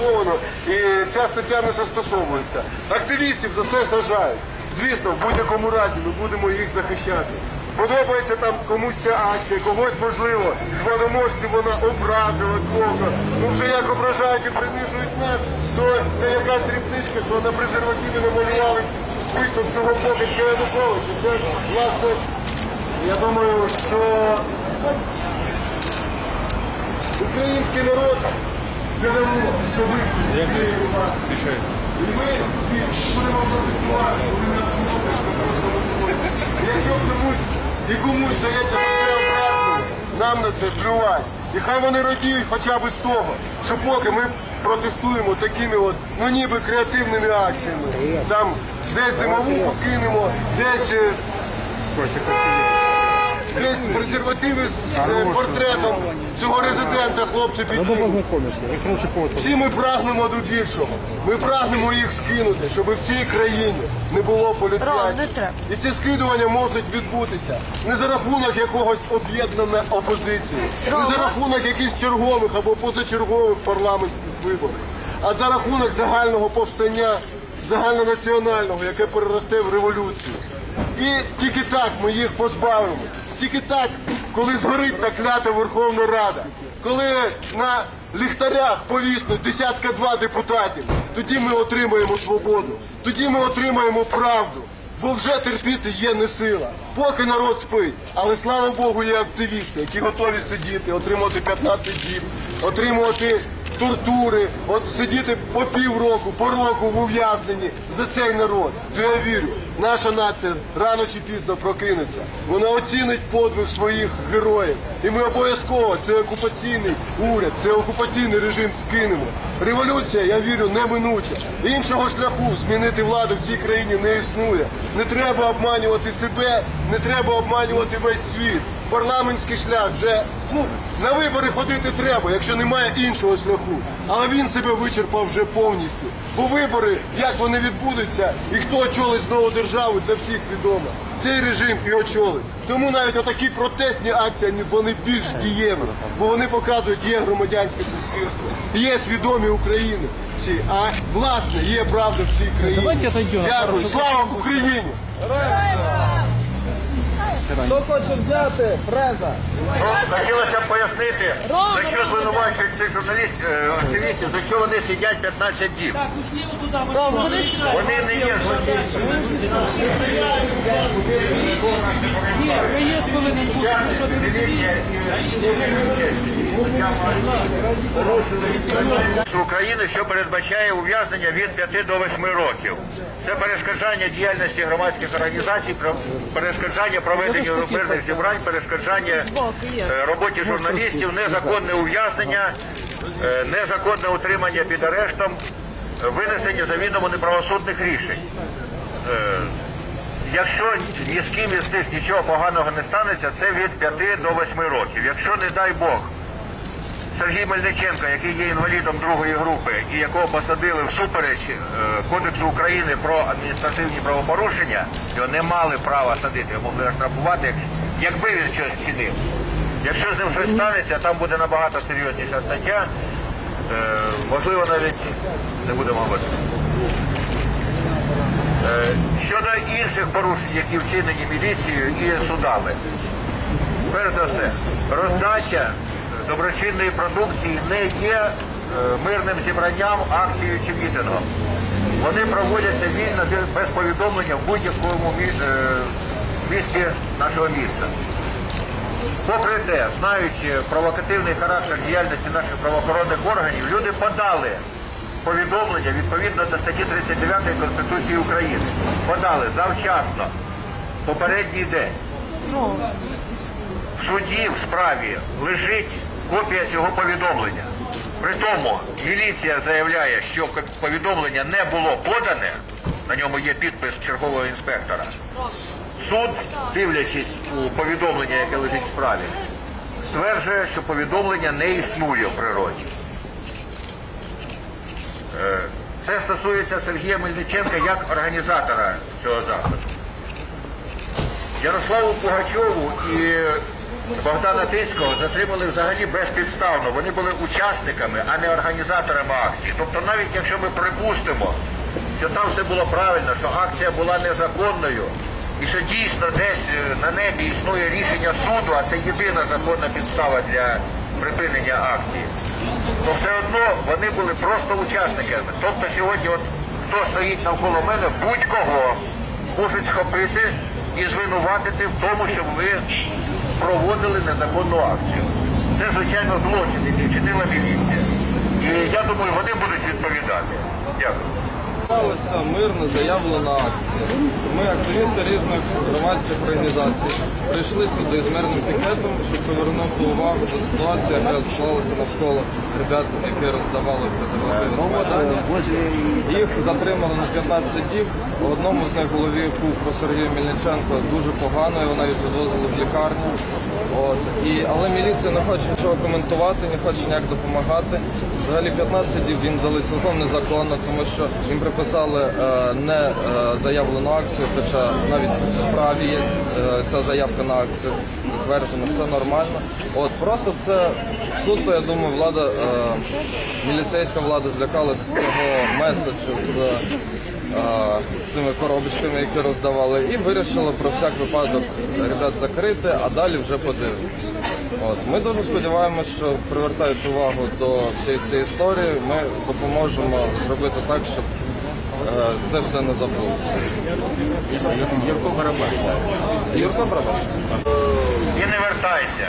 зафіксовано і ця стаття не застосовується. Активістів за це сажають. Звісно, в будь-якому разі ми будемо їх захищати. Подобається там комусь ця акція, когось можливо, з владоможців вона образила кого. Ну вже як ображають і принижують нас, то це якась дрібничка, що на презервативі намалювали виступ цього покидька Януковича. Це, власне, я думаю, що український народ живе до І ми будемо протестувати, коли нас ми. Якщо чомусь і комусь здається, що це нам на це плювати. І хай вони радіють хоча б з того, що поки ми протестуємо такими от, ну ніби креативними акціями, там десь димовуху кинемо, десь е, Десь презервативи з е, портретом цього резидента познакомиться. Я короче повод. Всі ми прагнемо до більшого. Ми прагнемо їх скинути, щоб в цій країні не було треба. І ці скидування можуть відбутися не за рахунок якогось об'єднаної опозиції, не за рахунок якихось чергових або позачергових парламентських виборів, а за рахунок загального повстання, загальнонаціонального, яке переросте в революцію. І тільки так ми їх позбавимо. Тільки так, коли згорить та клята Верховна Рада, коли на ліхтарях повіснуть десятка два депутатів, тоді ми отримаємо свободу, тоді ми отримаємо правду. Бо вже терпіти є не сила. Поки народ спить. Але слава Богу, є активісти, які готові сидіти, отримувати 15 діб, отримувати тортури, от сидіти по півроку, по року в ув'язненні за цей народ. То я вірю, наша нація рано чи пізно прокинеться. Вона оцінить подвиг своїх героїв. І ми обов'язково цей окупаційний уряд, цей окупаційний режим скинемо. Революція, я вірю, неминуча. Іншого шляху змінити владу в цій країні не існує. Не треба обманювати себе, не треба обманювати весь світ. Парламентський шлях вже ну на вибори ходити треба, якщо немає іншого шляху. Але він себе вичерпав вже повністю. Бо вибори, як вони відбудуться, і хто очолить знову державу, для всіх відомо. Цей режим і очолить. Тому навіть отакі протестні акції вони більш дієві, бо вони показують, є громадянське суспільство, є свідомі України. Всі, а власне є правда в цій країні. Дякую. Слава Україні! Хто хоче взяти? Фреза. Ну, хотілося б пояснити, за що звинувачують цих журналістів, е, активістів, за що вони сидять 15 діб. Вони Вони не є злодіями. України, що передбачає ув'язнення від 5 до 8 років. Це перешкоджання діяльності громадських організацій, перешкоджання проведення мирних зібрань, перешкоджання е, роботі журналістів, незаконне ув'язнення, е, незаконне утримання під арештом, винесення завідомо неправосудних рішень. Е, Якщо ні з ким із них нічого поганого не станеться, це від 5 до 8 років. Якщо, не дай Бог, Сергій Мельниченко, який є інвалідом другої групи і якого посадили всупереч е, Кодексу України про адміністративні правопорушення, його не мали права садити, його могли оштрафувати, як- якби він щось чинив. Якщо з ним щось станеться, там буде набагато серйозніша стаття. Е, можливо, навіть не будемо говорити. Е, Щодо інших порушень, які вчинені міліцією і судами, перш за все, роздача доброчинної продукції не є е, мирним зібранням, акцією чи мітингом. Вони проводяться вільно без- повідомлення в будь-якому е, місті нашого міста. Попри те, знаючи провокативний характер діяльності наших правоохоронних органів, люди подали повідомлення відповідно до статті 39 Конституції України. Подали завчасно, попередній день. В суді в справі лежить копія цього повідомлення. При тому міліція заявляє, що повідомлення не було подане, на ньому є підпис чергового інспектора. Суд, дивлячись у повідомлення, яке лежить в справі, стверджує, що повідомлення не існує в природі. Е, Це стосується Сергія Мельниченка як організатора цього заходу. Ярославу Пугачову і Богдана Тицького затримали взагалі безпідставно. Вони були учасниками, а не організаторами акції. Тобто навіть якщо ми припустимо, що там все було правильно, що акція була незаконною, і що дійсно десь е, на небі існує рішення суду, а це єдина законна підстава для припинення акції, то все одно вони були просто учасниками. Тобто сьогодні, от хто стоїть навколо мене, будь-кого можуть схопити і звинуватити в тому, щоб ви проводили незаконну акцію. Це, звичайно, злочин, який вчинила міліція. І я думаю, вони будуть відповідати. Дякую. Сталася мирно заявлена акція. Ми, активісти різних громадських організацій, прийшли сюди з мирним пікетом, щоб повернути увагу до ситуації, яка склалася навколо ребят, які роздавали презервативи на Майдані. Їх затримали на 15 діб. Одному з них голові КУПРу Сергію Мельниченко дуже погано, його навіть відвозили в лікарню. От. І, але міліція не хоче нічого коментувати, не хоче ніяк допомагати. Взагалі 15 діб їм дали цілком незаконно, тому що їм приписали е, не е, заявлену акцію, хоча навіть в справі є е, ця заявка на акцію підтверджена, все нормально. От просто це суто, я думаю, влада, міліцейська влада злякалася цього меседжу з цими коробочками, які роздавали, і вирішили про всяк випадок ребят закрити, а далі вже подивимось. От. Ми дуже сподіваємося, що привертаючи увагу до всієї цієї історії, ми допоможемо зробити так, щоб е, це все не забулося. Юрко Барабаш. Юрко Барабаш. І не вертайся.